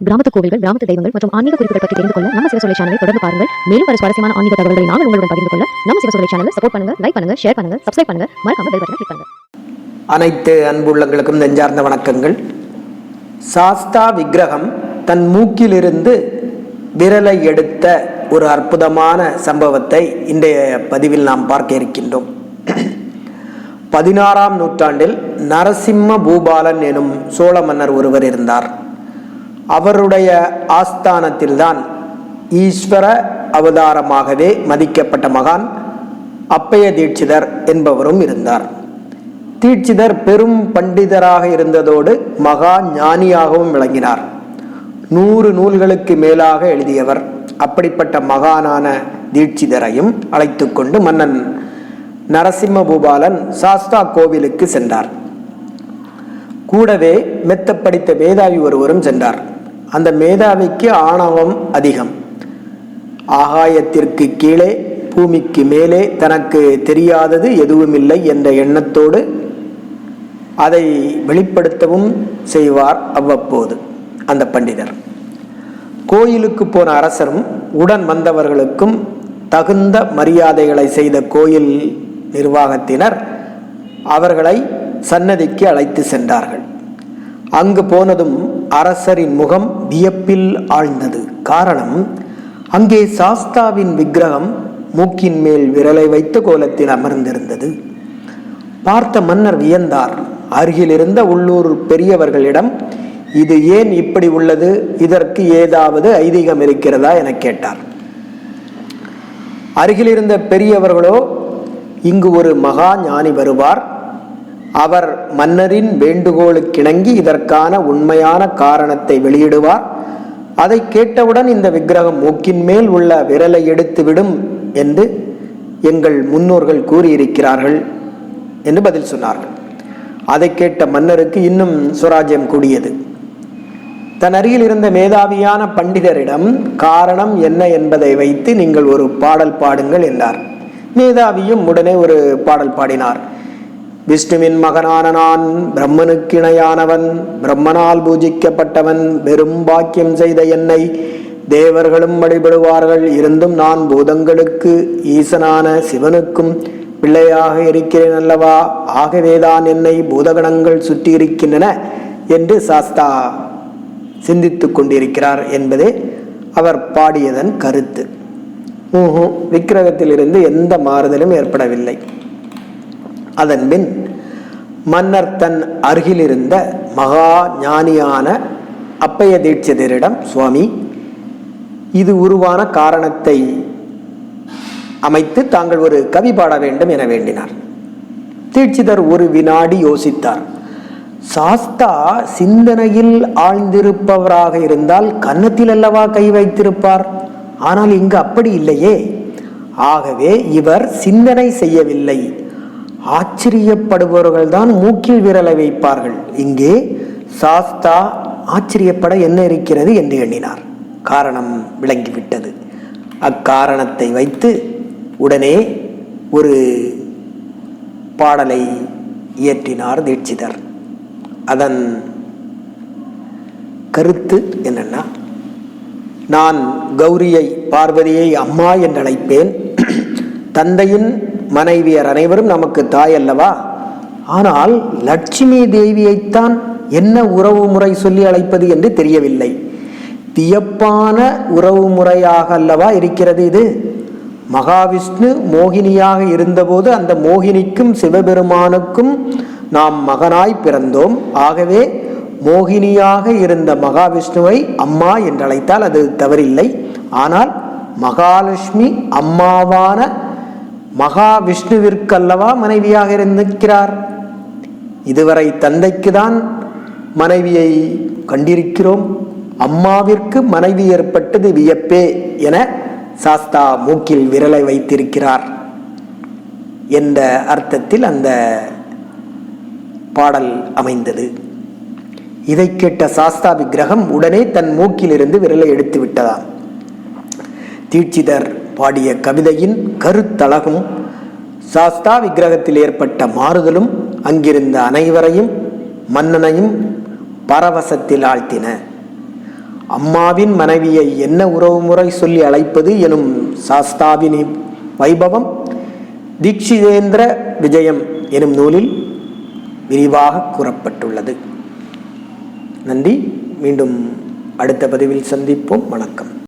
கிராமத்து கோவில்கள் கிராமத்து தெய்வங்கள் மற்றும் ஆன்மீக குறிப்புகள் பற்றி தெரிந்து கொள்ள நம்ம சிவசொலை சேனலை தொடர்ந்து பாருங்கள். மேலும் பல சுவாரஸ்யமான ஆன்மீக தகவல்களை நாங்கள் உங்களுடன் பகிர்ந்து கொள்ள நம்ம சிவசொலை சேனலை சப்போர்ட் பண்ணுங்க லைக் பண்ணுங்க ஷேர் பண்ணுங்க சப்ஸ்கிரைப் பண்ணுங்க. மறக்காம பெல் பட்டனை கிளிக் பண்ணுங்க. அனைத்து அன்புள்ளங்களுக்கும் நெஞ்சார்ந்த வணக்கங்கள். சாஸ்தா விக்கிரகம் தன் மூக்கிலிருந்து விரலை எடுத்த ஒரு அற்புதமான சம்பவத்தை இன்றைய பதிவில் நாம் பார்க்க இருக்கின்றோம். பதினாறாம் நூற்றாண்டில் நரசிம்ம பூபாலன் எனும் சோழ மன்னர் ஒருவர் இருந்தார். அவருடைய ஆஸ்தானத்தில்தான் ஈஸ்வர அவதாரமாகவே மதிக்கப்பட்ட மகான் அப்பைய தீட்சிதர் என்பவரும் இருந்தார். தீட்சிதர் பெரும் பண்டிதராக இருந்ததோடு மகா ஞானியாகவும் விளங்கினார். நூறு நூல்களுக்கு மேலாக எழுதியவர். அப்படிப்பட்ட மகானான தீட்சிதரையும் அழைத்து கொண்டு மன்னன் நரசிம்ம பூபாலன் சாஸ்தா கோவிலுக்கு சென்றார். கூடவே மெத்த படித்த வேதாவி ஒருவரும் சென்றார். அந்த மேதாவிக்கு ஆணவம் அதிகம். ஆகாயத்திற்கு கீழே பூமிக்கு மேலே தனக்கு தெரியாதது எதுவுமில்லை என்ற எண்ணத்தோடு அதை வெளிப்படுத்தவும் செய்வார் அவ்வப்போது அந்த பண்டிதர். கோயிலுக்கு போன அரசரும் உடன் வந்தவர்களுக்கும் தகுந்த மரியாதைகளை செய்த கோயில் நிர்வாகத்தினர் அவர்களை சன்னதிக்கு அழைத்து சென்றார்கள். அங்கு போனதும் அரசரின் முகம் வியப்பில் ஆழ்ந்தது. காரணம் அங்கே சாஸ்தாவின் விக்கிரகம் மூக்கின் மேல் விரலை வைத்த கோலத்தில் அமர்ந்திருந்தது. பார்த்த மன்னர் வியந்தார் அருகிலிருந்த உள்ளூர் பெரியவர்களிடம் இது ஏன் இப்படி உள்ளது? இதற்கு ஏதாவது ஐதீகம் இருக்கிறதா? என கேட்டார். அருகிலிருந்த பெரியவர்களோ இங்கு ஒரு மகா ஞானி வருவார். அவர் மன்னரின் வேண்டுகோளுக்கிணங்கி இதற்கான உண்மையான காரணத்தை வெளியிடுவார். அதை கேட்டவுடன் இந்த விக்கிரகம் மூக்கின் மேல் உள்ள விரலை எடுத்து விடும் என்று எங்கள் முன்னோர்கள் கூறியிருக்கிறார்கள் என்று பதில் சொன்னார்கள். அதை கேட்ட மன்னருக்கு இன்னும் சுராஜ்யம் கூடியது. தன் அருகில் இருந்த மேதாவியான பண்டிதரிடம் காரணம் என்ன என்பதை வைத்து நீங்கள் ஒரு பாடல் பாடுங்கள் என்றார். மேதாவியும் உடனே ஒரு பாடல் பாடினார். விஷ்ணுவின் மகனான நான் பிரம்மனுக்கு இணையானவன் பிரம்மனால் பூஜிக்கப்பட்டவன் வெறும் பாக்கியம் செய்த என்னை தேவர்களும் வழிபடுவார்கள். இருந்தும் நான் பூதங்களுக்கு ஈசனான சிவனுக்கும் பிள்ளையாக இருக்கிறேன் அல்லவா? ஆகவேதான் என்னை பூதகணங்கள் சுற்றி இருக்கின்றன என்று சாஸ்தா சிந்தித்து கொண்டிருக்கிறார் என்பதே அவர் பாடியதன் கருத்து. விக்கிரகத்திலிருந்து எந்த மாறுதலும் ஏற்படவில்லை. அதன்பின் மன்னர் தன் அருகிலிருந்த மகா ஞானியான அப்பைய தீட்சிதரிடம் சுவாமி இது உருவான காரணத்தை அமைத்து தாங்கள் ஒரு கவி பாட வேண்டும் என வேண்டினார். தீட்சிதர் ஒரு வினாடி யோசித்தார். சாஸ்தா சிந்தனையில் ஆழ்ந்திருப்பவராக இருந்தால் கன்னத்தில் அல்லவா கை வைத்திருப்பார்? ஆனால் இங்கு அப்படி இல்லையே. ஆகவே இவர் சிந்தனை செய்யவில்லை. ஆச்சரியப்படுபவர்கள் தான் மூக்கில் விரலை வைப்பார்கள். இங்கே சாஸ்தா ஆச்சரியப்பட என்ன இருக்கிறது என்று எண்ணினார். காரணம் விளங்கிவிட்டது. அக்காரணத்தை வைத்து உடனே ஒரு பாடலை இயற்றினார் தீட்சிதர். அதன் கருத்து என்னென்னா நான் கௌரியை பார்வதியை அம்மா என்றழைப்பேன். தந்தையின் மனைவியர் அனைவரும் நமக்கு தாய் அல்லவா? ஆனால் லட்சுமி தேவியைத்தான் என்ன உறவு முறை சொல்லி அழைப்பது என்று தெரியவில்லை. வியப்பான உறவு முறையாக அல்லவா இருக்கிறது இது? மகாவிஷ்ணு மோகினியாக இருந்தபோது அந்த மோகினிக்கும் சிவபெருமானுக்கும் நாம் மகனாய் பிறந்தோம். ஆகவே மோகினியாக இருந்த மகாவிஷ்ணுவை அம்மா என்று அழைத்தால் அது தவறில்லை. ஆனால் மகாலட்சுமி அம்மாவான மகாவிஷ்ணுவிற்கல்லவா மனைவியாக இருந்திருக்கிறார். இதுவரை தந்தைக்கு தான் மனைவியை கண்டிருக்கிறோம். அம்மாவிற்கு மனைவி ஏற்பட்டது வியப்பே என சாஸ்தா மூக்கில் விரலை வைத்திருக்கிறார் என்ற அர்த்தத்தில் அந்த பாடல் அமைந்தது. இதை கேட்ட சாஸ்தா விக்கிரகம் உடனே தன் மூக்கிலிருந்து விரலை எடுத்து விட்டதாம். தீட்சிதர் பாடிய கவிதையின் கருத்தழகும் சாஸ்தா விக்கிரகத்தில் ஏற்பட்ட மாறுதலும் அங்கிருந்த அனைவரையும் மன்னனையும் பரவசத்தில் ஆழ்த்தின. அம்மாவின் மனைவியை என்ன உறவுமுறை சொல்லி அழைப்பது எனும் சாஸ்தாவின் வைபவம் தீட்சிதேந்திர விஜயம் எனும் நூலில் விரிவாக கூறப்பட்டுள்ளது. நன்றி. மீண்டும் அடுத்த பதிவில் சந்திப்போம். வணக்கம்.